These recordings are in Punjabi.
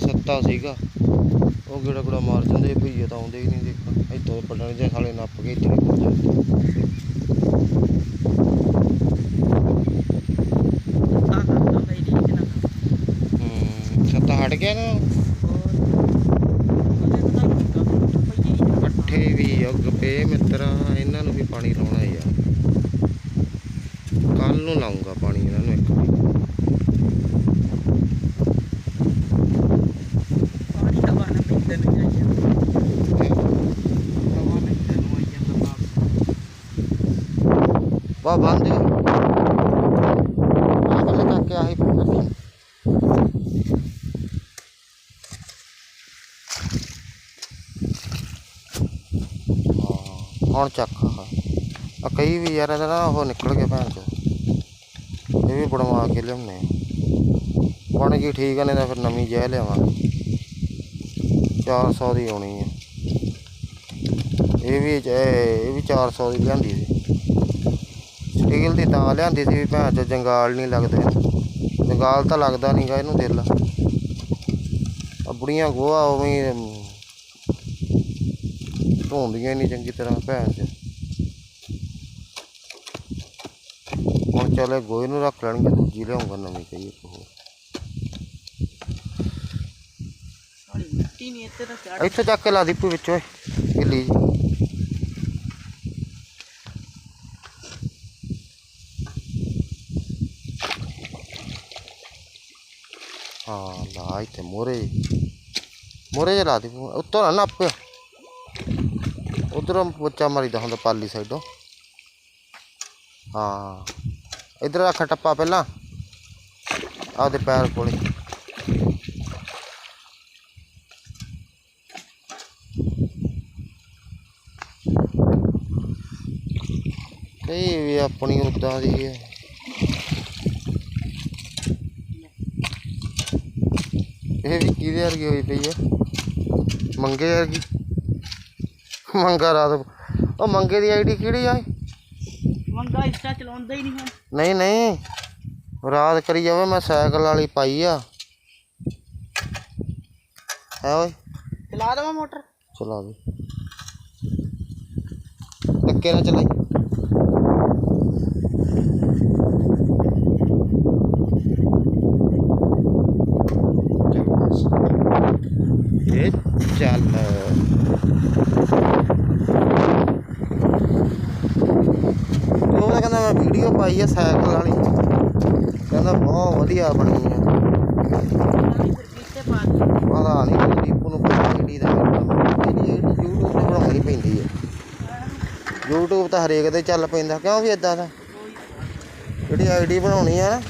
ਸੱਤਾ ਸੀਗਾ। ਉਹ ਗੇੜਾ ਗੁੜਾ ਮਾਰ ਜਾਂਦੇ, ਭਈਏ ਤਾਂ ਆਉਂਦੇ ਹੀ ਨਹੀਂ ਦੇਖਣ। ਇੱਥੋਂ ਪਟਣ ਜੇ ਸਾਲੇ ਨੱਪ ਕੇ ਇੱਥੇ ਪਹੁੰਚ ਜਾਂਦੇ। ਆ ਹਟ ਗਿਆ ਨਾ ਪੱਠੇ ਵੀ ਉੱਗ ਪਏ ਮਿੱਤਰਾ, ਇਹਨਾਂ ਨੂੰ ਵੀ ਪਾਣੀ ਲਾਉਣਾ ਹੀ ਆ। ਕੱਲ ਨੂੰ ਲਾਉਂਗਾ ਪਾਣੀ, ਇਹਨਾਂ ਨੂੰ ਇੱਕ ਵਾਰੀ ਪਾਣੀ ਹਵਾ ਨਾਲ ਪੀਂਦੇ ਨੇ ਜਾਈਏ ਹਵਾ ਨਾਲ ਤੈਨੂੰ ਆਈ ਜਾਂਦਾ ਬਾਪ ਵਾਹ ਬੰਦ ਆ ਬੱਲੇ ਕਾਕੇ ਆਹੀ ਰੱਖੀ ਹਾਂ ਹੁਣ ਚੱਕ ਆ ਕਈ ਵੀ ਯਾਰ ਇਹਦਾ ਨਾ ਉਹ ਨਿਕਲ ਗਿਆ ਭੈਣ ਚ ਇਹ ਵੀ ਬਣਵਾ ਕੇ ਲਿਆਉਣੇ ਬਣ ਗਈ ਠੀਕ ਆ ਨਹੀਂ ਤਾਂ ਫਿਰ ਨਵੀਂ ਜੈ ਲਿਆਵਾਂਗੇ 400 ਦੀ ਆਉਣੀ ਆ ਇਹ ਵੀ ਚ- ਇਹ ਵੀ 400 ਦੀ ਲਿਆਂਦੀ ਸੀ ਸਟੀਲ ਦੀ ਤਾਂ ਲਿਆਂਦੀ ਸੀ ਵੀ ਭੈਣ ਚ ਜੰਗਾਲ ਨਹੀਂ ਲੱਗਦੇ। ਜੰਗਾਲ ਤਾਂ ਲੱਗਦਾ ਨਹੀਂਗਾ ਇਹਨੂੰ ਦਿਲ ਆ ਬੁੜੀਆਂ ਗੋਹਾ ਉਵੇਂ ਧੋਂਦੀਆਂ ਨਹੀਂ ਚੰਗੀ ਤਰ੍ਹਾਂ ਭੈਣ ਚ। ਹੁਣ ਚੱਲੇ ਗੋਹੇ ਨੂੰ ਰੱਖ ਲੈਣਗੇ ਦੂਜੀ ਲਿਆਉਂਗਾ ਨਵੀਂ ਕਹੀ ਇੱਕ ਹੋਰ। ਇੱਥੇ ਚੱਕ ਕੇ ਲਾ ਦੀਪੂ ਵਿੱਚ ਓਏ ਗਿੱਲੀ ਜੀ। ਹਾਂ ਲਾ ਇੱਥੇ ਮੋਰੇ ਮੋਰੇ ਜੇ ਲਾ ਦੀਪੂ ਉੱਤੋਂ ਨੱਪ ਉਧਰੋਂ ਪੋਚਾ ਮਾਰੀਦਾ ਹੁੰਦਾ ਪਾਲੀ ਸਾਈਡੋਂ ਹਾਂ ਇਧਰ ਰੱਖ ਟੱਪਾ ਪਹਿਲਾਂ ਆਪਦੇ ਪੈਰ ਕੋਲੇ ਇਹ ਵੀ ਆਪਣੀ ਉਦਾਂ ਦੀ ਹੈ ਇਹ ਵੀ ਕਿਹਦੇ ਵਰਗੀ ਹੋਈ ਪਈ ਹੈ ਮੰਗੇ ਵਰਗੀ। ਮੰਗਾ ਰਾਤ ਉਹ ਮੰਗੇ ਦੀ ਆਈਡੀ ਕਿਹੜੀ ਆ? ਮੰਗਾ ਇੰਸਟਾ ਚਲਾਉਂਦਾ ਹੀ ਨਹੀਂ ਹੁਣ। ਨਹੀਂ ਨਹੀਂ। ਰਾਤ ਕਰੀ ਜਾਵੇ ਮੈਂ ਸਾਈਕਲ ਵਾਲੀ ਪਾਈ ਆ। ਹੈ ਓਏ। ਚਲਾ ਦੇਵਾਂ ਮੋਟਰ? ਚਲਾ ਦੇ। ਟੱਕੇ ਨਾ ਚਲਾਈ। ਇਹ ਚੱਲ। ਉਹ ਕਹਿੰਦਾ ਮੈਂ ਵੀਡੀਓ ਪਾਈ ਆ ਸਾਈਕਲ ਵਾਲੀ। ਕਹਿੰਦਾ ਬਹੁਤ ਵਧੀਆ ਬਣੀ ਆ। ਫਿਰ ਕੀਤੇ ਪਤਾ ਨਹੀਂ ਦੀਪੂ ਨੂੰ ਪਤਾ ਕਿਹੜੀ ਦਾ ਇਹਦੀ YouTube ਤੇ ਬਣਾਉਣੀ ਪੈਂਦੀ ਹੈ YouTube ਤਾਂ ਹਰੇਕ ਦੇ ਚੱਲ ਪੈਂਦਾ। ਕਿਉਂ ਵੀ ਇਦਾਂ ਦਾ? ਜਿਹੜੀ ਆਈਡੀ ਬਣਾਉਣੀ ਆ ਨਾ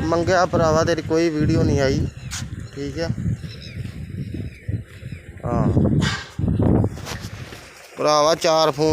ਮੰਗਿਆ ਭਰਾਵਾ ਤੇਰੀ ਕੋਈ ਵੀਡੀਓ ਨਹੀਂ ਆਈ। ਠੀਕ ਆ? ਹਾਂ। ਭਰਾਵਾ ਚਾਰ ਫੋਨ